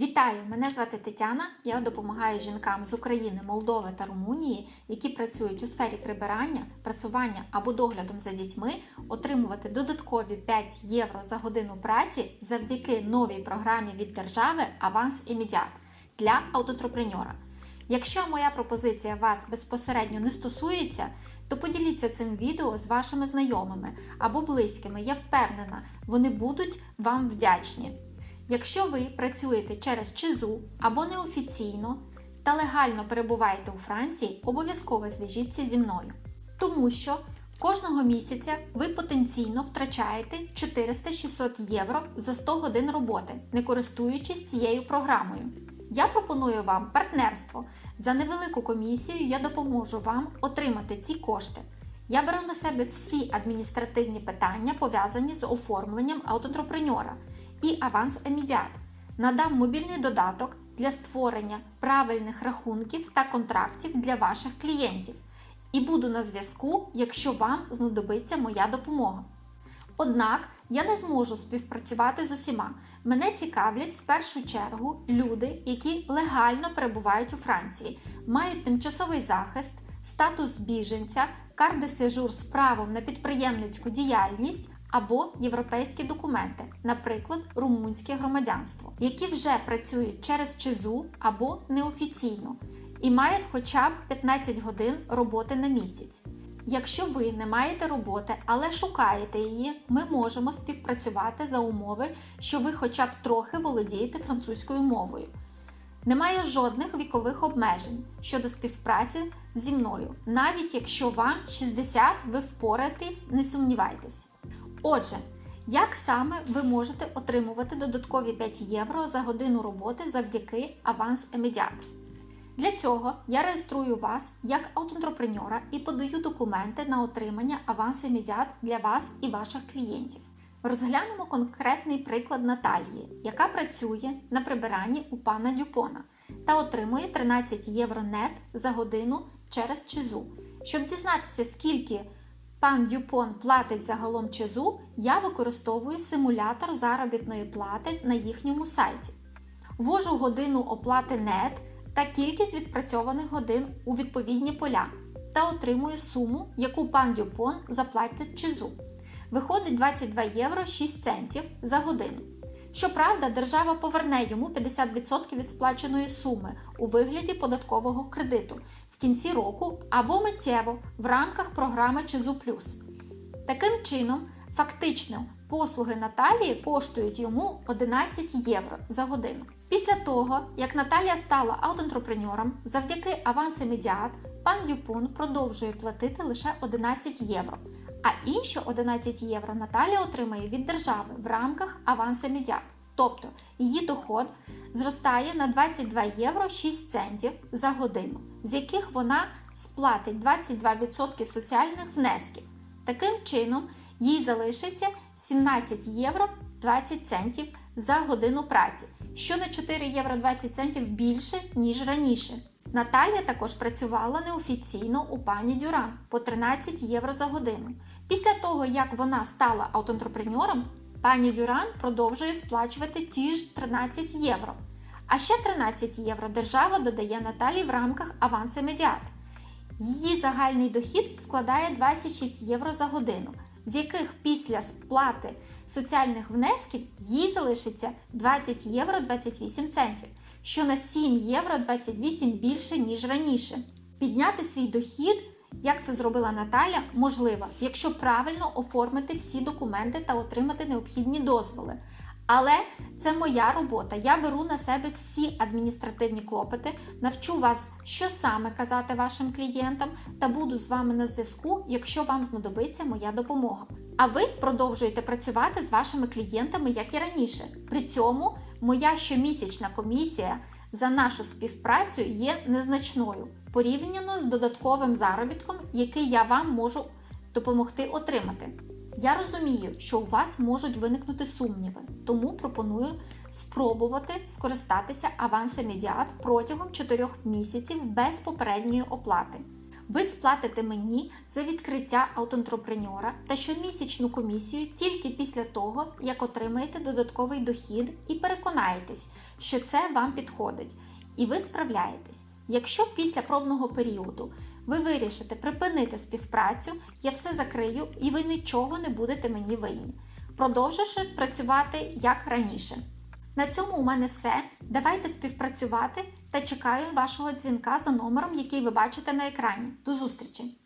Вітаю! Мене звати Тетяна. Я допомагаю жінкам з України, Молдови та Румунії, які працюють у сфері прибирання, прасування або доглядом за дітьми, отримувати додаткові 5 євро за годину праці завдяки новій програмі від держави Аванс Імідіат для аутотрепренера. Якщо моя пропозиція вас безпосередньо не стосується, то поділіться цим відео з вашими знайомими або близькими. Я впевнена, вони будуть вам вдячні. Якщо ви працюєте через ЧИЗУ або неофіційно та легально перебуваєте у Франції, обов'язково зв'яжіться зі мною. Тому що кожного місяця ви потенційно втрачаєте 400-600 євро за 100 годин роботи, не користуючись цією програмою. Я пропоную вам партнерство. За невелику комісію я допоможу вам отримати ці кошти. Я беру на себе всі адміністративні питання, пов'язані з оформленням аутотрепренера і аванс емідіат. Надам мобільний додаток для створення правильних рахунків та контрактів для ваших клієнтів. І буду на зв'язку, якщо вам знадобиться моя допомога. Однак я не зможу співпрацювати з усіма. Мене цікавлять в першу чергу люди, які легально перебувають у Франції, мають тимчасовий захист, статус біженця, карди сежур з правом на підприємницьку діяльність або європейські документи, наприклад, румунське громадянство, які вже працюють через ЧИЗУ або неофіційно і мають хоча б 15 годин роботи на місяць. Якщо ви не маєте роботи, але шукаєте її, ми можемо співпрацювати за умови, що ви хоча б трохи володієте французькою мовою. Немає жодних вікових обмежень щодо співпраці зі мною. Навіть якщо вам 60, ви впораєтесь, не сумнівайтесь. Отже, як саме ви можете отримувати додаткові 5 євро за годину роботи завдяки аванс емедіат? Для цього я реєструю вас як аутоентрепренера і подаю документи на отримання аванс емедіат для вас і ваших клієнтів. Розглянемо конкретний приклад Наталії, яка працює на прибиранні у пана Дюпона та отримує 13 євро нет за годину через ЧИЗУ. Щоб дізнатися, скільки пан Дюпон платить загалом ЧИЗУ, я використовую симулятор заробітної плати на їхньому сайті. Ввожу годину оплати нет та кількість відпрацьованих годин у відповідні поля та отримую суму, яку пан Дюпон заплатить ЧИЗУ. Виходить 22 євро 6 центів за годину. Щоправда, держава поверне йому 50% від сплаченої суми у вигляді податкового кредиту кінці року або миттєво в рамках програми ЧИЗУ. Таким чином, фактично, послуги Наталії коштують йому 11 євро за годину. Після того, як Наталія стала аутоентрепренером, завдяки аванс Медіат, пан Дюпон продовжує платити лише 11 євро. А інші 11 євро Наталія отримає від держави в рамках аванс Медіат. Тобто її доход зростає на 22 євро 6 центів за годину, з яких вона сплатить 22% соціальних внесків. Таким чином, їй залишиться 17 євро 20 центів за годину праці, що на 4 євро 20 центів більше, ніж раніше. Наталія також працювала неофіційно у пані Дюран по 13 євро за годину. Після того, як вона стала аутоентрепренером, пані Дюран продовжує сплачувати ті ж 13 євро. А ще 13 євро держава додає Наталії в рамках аванси медіат. Її загальний дохід складає 26 євро за годину, з яких після сплати соціальних внесків їй залишиться 20 євро 28 центів, що на 7 євро 28 більше, ніж раніше. Підняти свій дохід, як це зробила Наталя, можливо, якщо правильно оформити всі документи та отримати необхідні дозволи. Але це моя робота. Я беру на себе всі адміністративні клопоти, навчу вас, що саме казати вашим клієнтам, та буду з вами на зв'язку, якщо вам знадобиться моя допомога. А ви продовжуєте працювати з вашими клієнтами, як і раніше. При цьому моя щомісячна комісія за нашу співпрацю є незначною порівняно з додатковим заробітком, який я вам можу допомогти отримати. Я розумію, що у вас можуть виникнути сумніви, тому пропоную спробувати скористатися авансом медіат протягом 4 місяців без попередньої оплати. Ви сплатите мені за відкриття аутоентрепренера та щомісячну комісію тільки після того, як отримаєте додатковий дохід і переконаєтесь, що це вам підходить, і ви справляєтесь. Якщо після пробного періоду ви вирішите припинити співпрацю, я все закрию і ви нічого не будете мені винні, продовживши працювати як раніше. На цьому у мене все. Давайте співпрацювати та чекаю вашого дзвінка за номером, який ви бачите на екрані. До зустрічі!